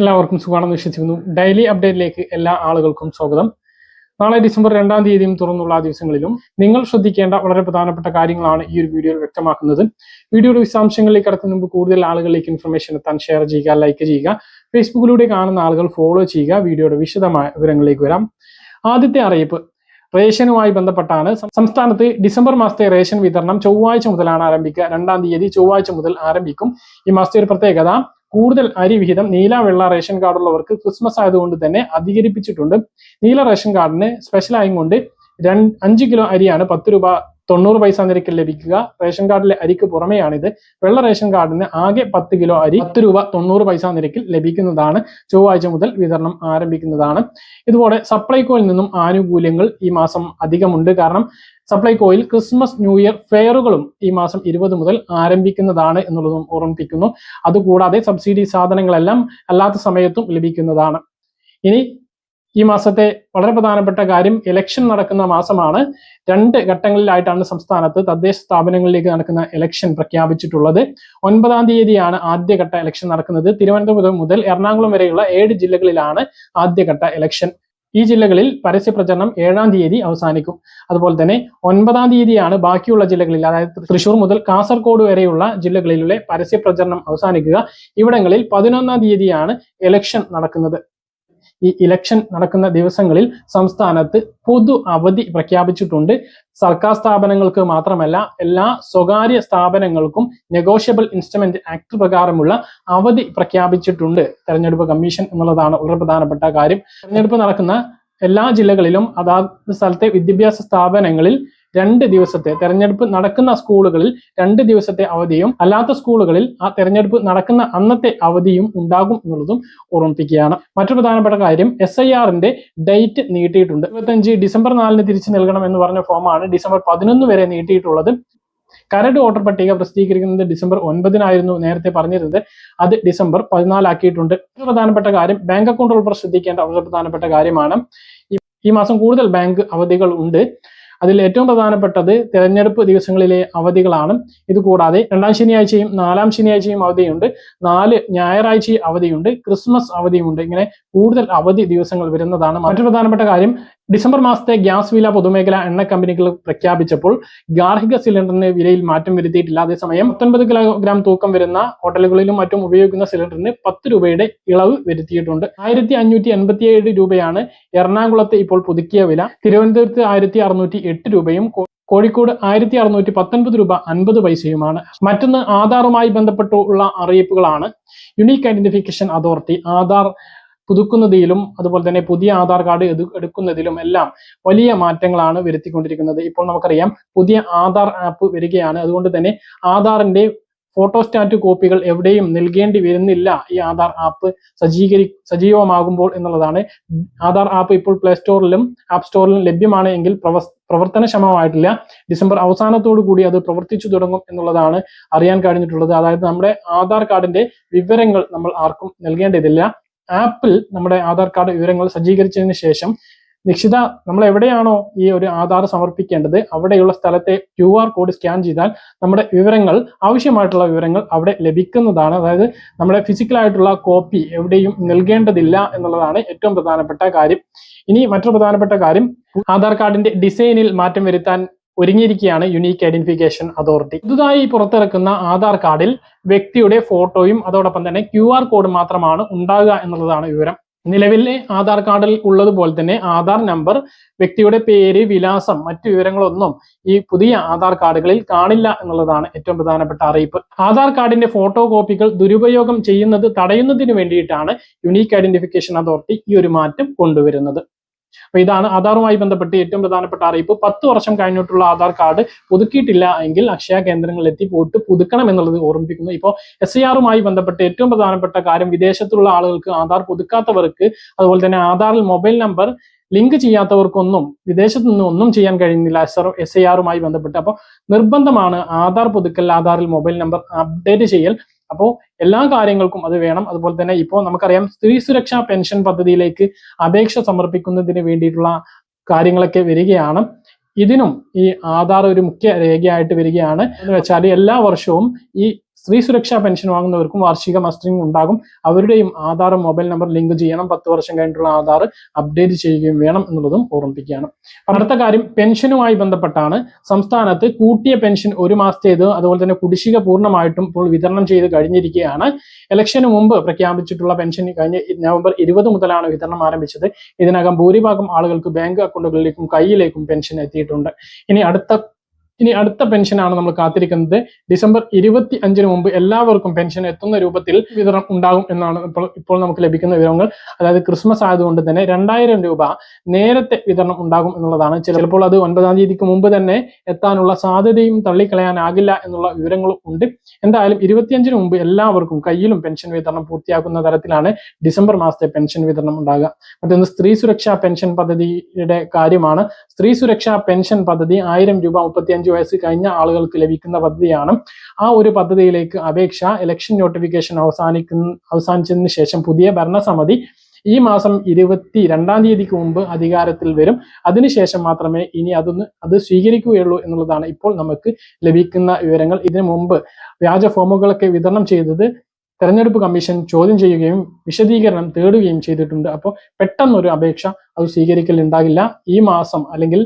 എല്ലാവർക്കും സുഖമാണെന്ന് വിശ്വസിക്കുന്നു. ഡെയിലി അപ്ഡേറ്റിലേക്ക് എല്ലാ ആളുകൾക്കും സ്വാഗതം. നാളെ ഡിസംബർ രണ്ടാം തീയതിയും തുറന്നുള്ള ദിവസങ്ങളിലും നിങ്ങൾ ശ്രദ്ധിക്കേണ്ട വളരെ പ്രധാനപ്പെട്ട കാര്യങ്ങളാണ് ഈ ഒരു വീഡിയോയിൽ വ്യക്തമാക്കുന്നത്. വീഡിയോയുടെ വിശദാംശങ്ങളിലേക്ക് കടത്തുന്ന മുമ്പ് കൂടുതൽ ആളുകളിലേക്ക് ഇൻഫർമേഷൻ എത്താൻ ഷെയർ ചെയ്യുക ലൈക്ക് ചെയ്യുക ഫേസ്ബുക്കിലൂടെ കാണുന്ന ആളുകൾ ഫോളോ ചെയ്യുക വീഡിയോയുടെ വിശദമായ വിവരങ്ങളിലേക്ക് വരാം. ആദ്യത്തെ അറിയിപ്പ് റേഷനുമായി ബന്ധപ്പെട്ടാണ്. സംസ്ഥാനത്ത് ഡിസംബർ മാസത്തെ റേഷൻ വിതരണം ചൊവ്വാഴ്ച മുതലാണ് ആരംഭിക്കുക. രണ്ടാം തീയതി ചൊവ്വാഴ്ച മുതൽ ആരംഭിക്കും. ഈ മാസത്തെ ഒരു പ്രത്യേകത കൂടുതൽ അരി വിഹിതം നീല വെള്ള റേഷൻ കാർഡുള്ളവർക്ക് ക്രിസ്മസ് ആയതുകൊണ്ട് തന്നെ അധികരിപ്പിച്ചിട്ടുണ്ട്. നീല റേഷൻ കാർഡിന് സ്പെഷ്യൽ ആയും കൊണ്ട് രണ്ട് അഞ്ച് കിലോ അരിയാണ് പത്ത് രൂപ തൊണ്ണൂറ് പൈസ നിരക്കിൽ ലഭിക്കുക. റേഷൻ കാർഡിലെ അരിക്ക് പുറമെയാണിത്. വെള്ള റേഷൻ കാർഡിന് ആകെ പത്ത് കിലോ അരി പത്ത് രൂപ തൊണ്ണൂറ് പൈസ നിരക്കിൽ ലഭിക്കുന്നതാണ്. ചൊവ്വാഴ്ച മുതൽ വിതരണം ആരംഭിക്കുന്നതാണ്. ഇതുപോലെ സപ്ലൈകോയിൽ നിന്നും ആനുകൂല്യങ്ങൾ ഈ മാസം അധികമുണ്ട്. കാരണം സപ്ലൈകോയിൽ ക്രിസ്മസ് ന്യൂ ഇയർ ഫെയറുകളും ഈ മാസം ഇരുപത് മുതൽ ആരംഭിക്കുന്നതാണ് എന്നുള്ളതും ഓർമ്മിപ്പിക്കുന്നു. അതുകൂടാതെ സബ്സിഡി സാധനങ്ങളെല്ലാം അല്ലാത്ത സമയത്തും ലഭിക്കുന്നതാണ്. ഇനി ഈ മാസത്തെ വളരെ പ്രധാനപ്പെട്ട കാര്യം ഇലക്ഷൻ നടക്കുന്ന മാസമാണ്. രണ്ട് ഘട്ടങ്ങളിലായിട്ടാണ് സംസ്ഥാനത്ത് തദ്ദേശ സ്ഥാപനങ്ങളിലേക്ക് നടക്കുന്ന ഇലക്ഷൻ പ്രഖ്യാപിച്ചിട്ടുള്ളത്. ഒൻപതാം തീയതിയാണ് ആദ്യഘട്ട ഇലക്ഷൻ നടക്കുന്നത്. തിരുവനന്തപുരം മുതൽ എറണാകുളം വരെയുള്ള ഏഴ് ജില്ലകളിലാണ് ആദ്യഘട്ട ഇലക്ഷൻ ഈ ജില്ലകളിൽ പരസ്യ പ്രചരണം ഏഴാം തീയതി അവസാനിക്കും. അതുപോലെ തന്നെ ഒൻപതാം തീയതിയാണ് ബാക്കിയുള്ള ജില്ലകളിൽ അതായത് തൃശൂർ മുതൽ കാസർഗോഡ് വരെയുള്ള ജില്ലകളിലെ പരസ്യ പ്രചരണം അവസാനിക്കുക. ഇവിടങ്ങളിൽ പതിനൊന്നാം തീയതിയാണ് ഇലക്ഷൻ നടക്കുന്നത്. ഈ ഇലക്ഷൻ നടക്കുന്ന ദിവസങ്ങളിൽ സംസ്ഥാനത്ത് പൊതു അവധി പ്രഖ്യാപിച്ചിട്ടുണ്ട്. സർക്കാർ സ്ഥാപനങ്ങൾക്ക് മാത്രമല്ല എല്ലാ സ്വകാര്യ സ്ഥാപനങ്ങൾക്കും നെഗോഷ്യബിൾ ഇൻസ്ട്രുമെന്റ് ആക്ട് പ്രകാരമുള്ള അവധി പ്രഖ്യാപിച്ചിട്ടുണ്ട്. തെരഞ്ഞെടുപ്പ് കമ്മീഷൻ എന്നുള്ളതാണ് വളരെ പ്രധാനപ്പെട്ട കാര്യം. തെരഞ്ഞെടുപ്പ് നടക്കുന്ന എല്ലാ ജില്ലകളിലും അതാത് സ്ഥലത്തെ വിദ്യാഭ്യാസ സ്ഥാപനങ്ങളിൽ രണ്ട് ദിവസത്തെ തെരഞ്ഞെടുപ്പ് നടക്കുന്ന സ്കൂളുകളിൽ രണ്ട് ദിവസത്തെ അവധിയും അല്ലാത്ത സ്കൂളുകളിൽ ആ തെരഞ്ഞെടുപ്പ് നടക്കുന്ന അന്നത്തെ അവധിയും ഉണ്ടാകും എന്നുള്ളതും ഓർമ്മിപ്പിക്കുകയാണ്. മറ്റൊരു പ്രധാനപ്പെട്ട കാര്യം എസ് ഐ ആറിന്റെ ഡേറ്റ് നീട്ടിയിട്ടുണ്ട്. ഇരുപത്തഞ്ച് ഡിസംബർ നാലിന് തിരിച്ചു നൽകണം എന്ന് പറഞ്ഞ ഫോമാണ് ഡിസംബർ പതിനൊന്ന് വരെ നീട്ടിയിട്ടുള്ളത്. കരട് വോട്ടർ പട്ടിക പ്രസിദ്ധീകരിക്കുന്നത് ഡിസംബർ ഒൻപതിനായിരുന്നു നേരത്തെ പറഞ്ഞിരുന്നത്. അത് ഡിസംബർ പതിനാലാക്കിയിട്ടുണ്ട്. പ്രധാനപ്പെട്ട കാര്യം ബാങ്ക് അക്കൗണ്ട് ഉൾപ്പെടെ ശ്രദ്ധിക്കേണ്ട വളരെ പ്രധാനപ്പെട്ട കാര്യമാണ്. ഈ മാസം കൂടുതൽ ബാങ്ക് അവധികൾ ഉണ്ട്. അതിൽ ഏറ്റവും പ്രധാനപ്പെട്ടത് തെരഞ്ഞെടുപ്പ് ദിവസങ്ങളിലെ അവധികളാണ്. ഇതുകൂടാതെ രണ്ടാം ശനിയാഴ്ചയും നാലാം ശനിയാഴ്ചയും അവധിയുണ്ട്. നാല് ഞായറാഴ്ച അവധിയുണ്ട്. ക്രിസ്മസ് അവധിയുണ്ട്. ഇങ്ങനെ കൂടുതൽ അവധി ദിവസങ്ങൾ വരുന്നതാണ്. മറ്റൊരു പ്രധാനപ്പെട്ട കാര്യം ഡിസംബർ മാസത്തെ ഗ്യാസ് വില പൊതുമേഖല എണ്ണ കമ്പനികൾ പ്രഖ്യാപിച്ചപ്പോൾ ഗാർഹിക സിലിണ്ടറിന് വിലയിൽ മാറ്റം വരുത്തിയിട്ടില്ല. അതേസമയം പത്തൊൻപത് കിലോഗ്രാം തൂക്കം വരുന്ന ഹോട്ടലുകളിലും മറ്റും ഉപയോഗിക്കുന്ന സിലിണ്ടറിന് പത്ത് രൂപയുടെ ഇളവ് വരുത്തിയിട്ടുണ്ട്. ആയിരത്തി അഞ്ഞൂറ്റി എൺപത്തിയേഴ് രൂപയാണ് എറണാകുളത്ത് ഇപ്പോൾ പുതുക്കിയ വില. തിരുവനന്തപുരത്ത് ആയിരത്തി അറുന്നൂറ്റി എട്ട് രൂപയും കോഴിക്കോട് ആയിരത്തി അറുന്നൂറ്റി പത്തൊൻപത് രൂപ അൻപത് പൈസയുമാണ്. മറ്റൊന്ന് ആധാറുമായി ബന്ധപ്പെട്ടുള്ള അറിയിപ്പുകളാണ്. യുണീക്ക് ഐഡന്റിഫിക്കേഷൻ അതോറിറ്റി ആധാർ പുതുക്കുന്നതിലും അതുപോലെ തന്നെ പുതിയ ആധാർ കാർഡ് എടുക്കുന്നതിലും എല്ലാം വലിയ മാറ്റങ്ങളാണ് വരുത്തിക്കൊണ്ടിരിക്കുന്നത്. ഇപ്പോൾ നമുക്കറിയാം പുതിയ ആധാർ ആപ്പ് വരികയാണ്. അതുകൊണ്ട് തന്നെ ആധാറിന്റെ ഫോട്ടോസ്റ്റാറ്റ് കോപ്പികൾ എവിടെയും നൽകേണ്ടി വരുന്നില്ല ഈ ആധാർ ആപ്പ് സജ്ജീകരി സജീവമാകുമ്പോൾ എന്നുള്ളതാണ്. ആധാർ ആപ്പ് ഇപ്പോൾ പ്ലേ സ്റ്റോറിലും ആപ്പ് സ്റ്റോറിലും ലഭ്യമാണ് എങ്കിൽ പ്രവർത്തനക്ഷമമായിട്ടില്ല. ഡിസംബർ അവസാനത്തോടു കൂടി അത് പ്രവർത്തിച്ചു തുടങ്ങും എന്നുള്ളതാണ് അറിയാൻ കഴിഞ്ഞിട്ടുള്ളത്. അതായത് നമ്മുടെ ആധാർ കാർഡിന്റെ വിവരങ്ങൾ നമ്മൾ ആർക്കും നൽകേണ്ടതില്ല. ആപ്പിൽ നമ്മുടെ ആധാർ കാർഡ് വിവരങ്ങൾ സജ്ജീകരിച്ചതിന് ശേഷം നിശ്ചിത നമ്മൾ എവിടെയാണോ ഈ ഒരു ആധാർ സമർപ്പിക്കേണ്ടത് അവിടെയുള്ള സ്ഥലത്തെ ക്യു ആർ കോഡ് സ്കാൻ ചെയ്താൽ നമ്മുടെ വിവരങ്ങൾ ആവശ്യമായിട്ടുള്ള വിവരങ്ങൾ അവിടെ ലഭിക്കുന്നതാണ്. അതായത് നമ്മുടെ ഫിസിക്കലായിട്ടുള്ള കോപ്പി എവിടെയും നൽകേണ്ടതില്ല എന്നുള്ളതാണ് ഏറ്റവും പ്രധാനപ്പെട്ട കാര്യം. ഇനി മറ്റൊരു പ്രധാനപ്പെട്ട കാര്യം ആധാർ കാർഡിന്റെ ഡിസൈനിൽ മാറ്റം വരുത്താൻ ഒരുങ്ങിയിരിക്കുകയാണ് യുണീക്ക് ഐഡന്റിഫിക്കേഷൻ അതോറിറ്റി പുതുതായി പുറത്തിറക്കുന്ന ആധാർ കാർഡിൽ വ്യക്തിയുടെ ഫോട്ടോയും അതോടൊപ്പം തന്നെ ക്യു കോഡ് മാത്രമാണ് ഉണ്ടാകുക എന്നുള്ളതാണ് വിവരം. നിലവിലെ ആധാർ കാർഡിൽ ഉള്ളതുപോലെ തന്നെ ആധാർ നമ്പർ വ്യക്തിയുടെ പേര് വിലാസം മറ്റു വിവരങ്ങളൊന്നും ഈ പുതിയ ആധാർ കാർഡുകളിൽ കാണില്ല എന്നുള്ളതാണ് ഏറ്റവും പ്രധാനപ്പെട്ട അറിയിപ്പ്. ആധാർ കാർഡിന്റെ ഫോട്ടോ കോപ്പികൾ ദുരുപയോഗം ചെയ്യുന്നത് തടയുന്നതിന് വേണ്ടിയിട്ടാണ് യുണീക്ക് ഐഡന്റിഫിക്കേഷൻ അതോറിറ്റി ഈ ഒരു മാറ്റം കൊണ്ടുവരുന്നത്. അപ്പൊ ഇതാണ് ആധാറുമായി ബന്ധപ്പെട്ട് ഏറ്റവും പ്രധാനപ്പെട്ട അറിയിപ്പ്. പത്ത് വർഷം കഴിഞ്ഞിട്ടുള്ള ആധാർ കാർഡ് പുതുക്കിയിട്ടില്ല എങ്കിൽ അക്ഷയ കേന്ദ്രങ്ങളിൽ എത്തി പോയിട്ട് പുതുക്കണം എന്നുള്ളത് ഓർമ്മിപ്പിക്കുന്നു. ഇപ്പോൾ എസ് ഐ ആറുമായി ബന്ധപ്പെട്ട് ഏറ്റവും പ്രധാനപ്പെട്ട കാര്യം വിദേശത്തുള്ള ആളുകൾക്ക് ആധാർ പുതുക്കാത്തവർക്ക് അതുപോലെ തന്നെ ആധാറിൽ മൊബൈൽ നമ്പർ ലിങ്ക് ചെയ്യാത്തവർക്കൊന്നും വിദേശത്ത് നിന്ന് ഒന്നും ചെയ്യാൻ കഴിയുന്നില്ല എസ് ആർ എസ് ഐ ആറുമായി ബന്ധപ്പെട്ട്. അപ്പോൾ നിർബന്ധമാണ് ആധാർ പുതുക്കൽ ആധാറിൽ മൊബൈൽ നമ്പർ അപ്ഡേറ്റ് ചെയ്യൽ. അപ്പോൾ എല്ലാ കാര്യങ്ങൾക്കും അത് വേണം. അതുപോലെ തന്നെ ഇപ്പോൾ നമുക്കറിയാം സ്ത്രീ സുരക്ഷാ പെൻഷൻ പദ്ധതിയിലേക്ക് അപേക്ഷ സമർപ്പിക്കുന്നതിന് വേണ്ടിയിട്ടുള്ള കാര്യങ്ങളൊക്കെ വരികയാണ്. ഇതിനും ഈ ആധാർ ഒരു മുഖ്യ രേഖയായിട്ട് വരികയാണ്. എന്ന് വെച്ചാൽ എല്ലാ വർഷവും ഈ സ്ത്രീ സുരക്ഷാ പെൻഷൻ വാങ്ങുന്നവർക്കും വാർഷിക മസ്റ്ററിംഗ് ഉണ്ടാകും. അവരുടെയും ആധാർ മൊബൈൽ നമ്പർ ലിങ്ക് ചെയ്യണം. പത്ത് വർഷം കഴിഞ്ഞിട്ടുള്ള ആധാർ അപ്ഡേറ്റ് ചെയ്യുകയും വേണം എന്നുള്ളതും ഓർമ്മിപ്പിക്കുകയാണ്. അടുത്ത കാര്യം പെൻഷനുമായി ബന്ധപ്പെട്ടാണ്. സംസ്ഥാനത്ത് കൂട്ടിയ പെൻഷൻ ഒരു മാസത്തേത് അതുപോലെ തന്നെ കുടിശ്ശിക പൂർണമായിട്ടും ഇപ്പോൾ വിതരണം ചെയ്ത് കഴിഞ്ഞിരിക്കുകയാണ്. ഇലക്ഷന് മുമ്പ് പ്രഖ്യാപിച്ചിട്ടുള്ള പെൻഷൻ കഴിഞ്ഞ നവംബർ ഇരുപത് മുതലാണ് വിതരണം ആരംഭിച്ചത്. ഇതിനകം ഭൂരിഭാഗം ആളുകൾക്ക് ബാങ്ക് അക്കൗണ്ടുകളിലേക്കും കയ്യിലേക്കും പെൻഷൻ എത്തിയിട്ടുണ്ട്. ഇനി അടുത്ത ഇനി അടുത്ത പെൻഷനാണ് നമ്മൾ കാത്തിരിക്കുന്നത്. ഡിസംബർ ഇരുപത്തി അഞ്ചിന് മുമ്പ് എല്ലാവർക്കും പെൻഷൻ എത്തുന്ന രൂപത്തിൽ വിതരണം ഉണ്ടാകും എന്നാണ് ഇപ്പോൾ ഇപ്പോൾ നമുക്ക് ലഭിക്കുന്ന വിവരങ്ങൾ. അതായത് ക്രിസ്മസ് ആയതുകൊണ്ട് തന്നെ രണ്ടായിരം രൂപ നേരത്തെ വിതരണം ഉണ്ടാകും എന്നുള്ളതാണ്. ചിലപ്പോൾ അത് ഒൻപതാം തീയതിക്ക് മുമ്പ് തന്നെ എത്താനുള്ള സാധ്യതയും തള്ളിക്കളയാനാകില്ല എന്നുള്ള വിവരങ്ങളും ഉണ്ട്. എന്തായാലും ഇരുപത്തിയഞ്ചിന് മുമ്പ് എല്ലാവർക്കും കയ്യിലും പെൻഷൻ വിതരണം പൂർത്തിയാക്കുന്ന തരത്തിലാണ് ഡിസംബർ മാസത്തെ പെൻഷൻ വിതരണം ഉണ്ടാകുക. മറ്റൊന്ന് സ്ത്രീ സുരക്ഷാ പെൻഷൻ പദ്ധതിയുടെ കാര്യമാണ്. സ്ത്രീ സുരക്ഷാ പെൻഷൻ പദ്ധതി ആയിരം രൂപ മുപ്പത്തിയഞ്ച് വയസ്സ് കഴിഞ്ഞ ആളുകൾക്ക് ലഭിക്കുന്ന പദ്ധതിയാണ്. ആ ഒരു പദ്ധതിയിലേക്ക് അപേക്ഷ ഇലക്ഷൻ നോട്ടിഫിക്കേഷൻ അവസാനിക്കുന്ന അവസാനിച്ചതിന് ശേഷം പുതിയ ഭരണസമിതി ഈ മാസം ഇരുപത്തി രണ്ടാം തീയതിക്ക് മുമ്പ് അധികാരത്തിൽ വരും. അതിനുശേഷം മാത്രമേ ഇനി അതൊന്ന് അത് സ്വീകരിക്കുകയുള്ളൂ എന്നുള്ളതാണ് ഇപ്പോൾ നമുക്ക് ലഭിക്കുന്ന വിവരങ്ങൾ. ഇതിനു മുമ്പ് വ്യാജ ഫോമുകളൊക്കെ വിതരണം ചെയ്തത് തെരഞ്ഞെടുപ്പ് കമ്മീഷൻ ചോദ്യം ചെയ്യുകയും വിശദീകരണം തേടുകയും ചെയ്തിട്ടുണ്ട്. അപ്പോൾ പെട്ടെന്നൊരു അപേക്ഷ അത് സ്വീകരിക്കൽ ഉണ്ടാകില്ല ഈ മാസം അല്ലെങ്കിൽ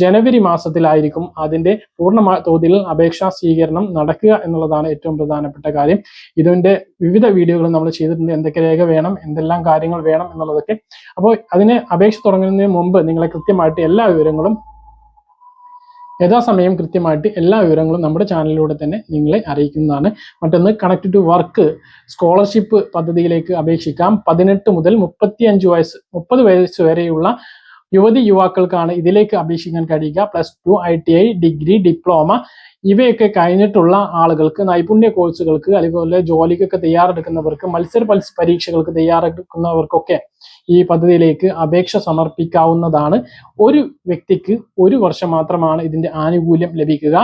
ജനുവരി മാസത്തിലായിരിക്കും അതിന്റെ പൂർണ തോതിൽ അപേക്ഷാ സ്വീകരണം നടക്കുക എന്നുള്ളതാണ് ഏറ്റവും പ്രധാനപ്പെട്ട കാര്യം. ഇതിന്റെ വിവിധ വീഡിയോകൾ നമ്മൾ ചെയ്തിട്ടുണ്ട്. എന്തൊക്കെ രേഖ വേണം എന്തെല്ലാം കാര്യങ്ങൾ വേണം എന്നുള്ളതൊക്കെ. അപ്പോൾ അതിന് അപേക്ഷ തുടങ്ങുന്നതിന് മുമ്പ് നിങ്ങളെ കൃത്യമായിട്ട് എല്ലാ വിവരങ്ങളും യഥാസമയം കൃത്യമായിട്ട് എല്ലാ വിവരങ്ങളും നമ്മുടെ ചാനലിലൂടെ തന്നെ നിങ്ങളെ അറിയിക്കുന്നതാണ്. മറ്റൊന്ന് കണക്ട് ടു വർക്ക് സ്കോളർഷിപ്പ് പദ്ധതിയിലേക്ക് അപേക്ഷിക്കാം. പതിനെട്ട് മുതൽ മുപ്പത്തി അഞ്ച് വയസ്സ് മുപ്പത് വയസ്സ് വരെയുള്ള യുവതി യുവാക്കൾക്കാണ് ഇതിലേക്ക് അപേക്ഷിക്കാൻ കഴിയുക. Plus two I T I degree diploma ഇവയൊക്കെ കഴിഞ്ഞിട്ടുള്ള ആളുകൾക്ക് നൈപുണ്യ കോഴ്സുകൾക്ക് അതുപോലെ ജോലിക്കൊക്കെ തയ്യാറെടുക്കുന്നവർക്ക് മത്സര പരീക്ഷകൾക്ക് തയ്യാറെടുക്കുന്നവർക്കൊക്കെ ഈ പദ്ധതിയിലേക്ക് അപേക്ഷ സമർപ്പിക്കാവുന്നതാണ്. ഒരു വ്യക്തിക്ക് ഒരു വർഷം മാത്രമാണ് ഇതിന്റെ ആനുകൂല്യം ലഭിക്കുക.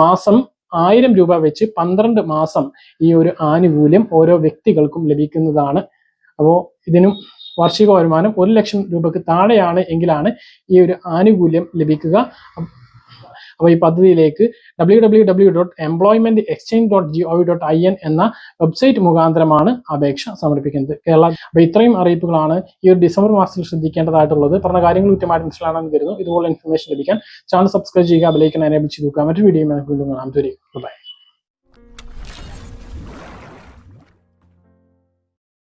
മാസം ആയിരം രൂപ വെച്ച് പന്ത്രണ്ട് മാസം ഈ ഒരു ആനുകൂല്യം ഓരോ വ്യക്തികൾക്കും ലഭിക്കുന്നതാണ്. അപ്പോൾ ഇതിനും വാർഷിക വരുമാനം ഒരു ലക്ഷം രൂപക്ക് താഴെയാണ് എങ്കിലാണ് ഈ ഒരു ആനുകൂല്യം ലഭിക്കുക. അപ്പോൾ ഈ പദ്ധതിയിലേക്ക് W W W dot employment exchange dot G O dot I N എന്ന വെബ്സൈറ്റ് മുഖാന്തരമാണ് അപേക്ഷ സമർപ്പിക്കുന്നത്. കേരള അപ്പോൾ ഇത്രയും അറിയിപ്പുകളാണ് ഈ ഒരു ഡിസംബർ മാസത്തിൽ ശ്രദ്ധിക്കേണ്ടതായിട്ടുള്ളത്. പറഞ്ഞ കാര്യങ്ങൾ കൃത്യമായിട്ട് മനസ്സിലാണെന്ന് കരുതുന്നു. ഇതുപോലെ ഇൻഫർമേഷൻ ലഭിക്കാൻ ചാനൽ സബ്സ്ക്രൈബ് ചെയ്യുക ബെലൈക്കൻ എനേബിൾ ചെയ്ത് മറ്റൊരു വീഡിയോ വീണ്ടും കാണാം. ബൈ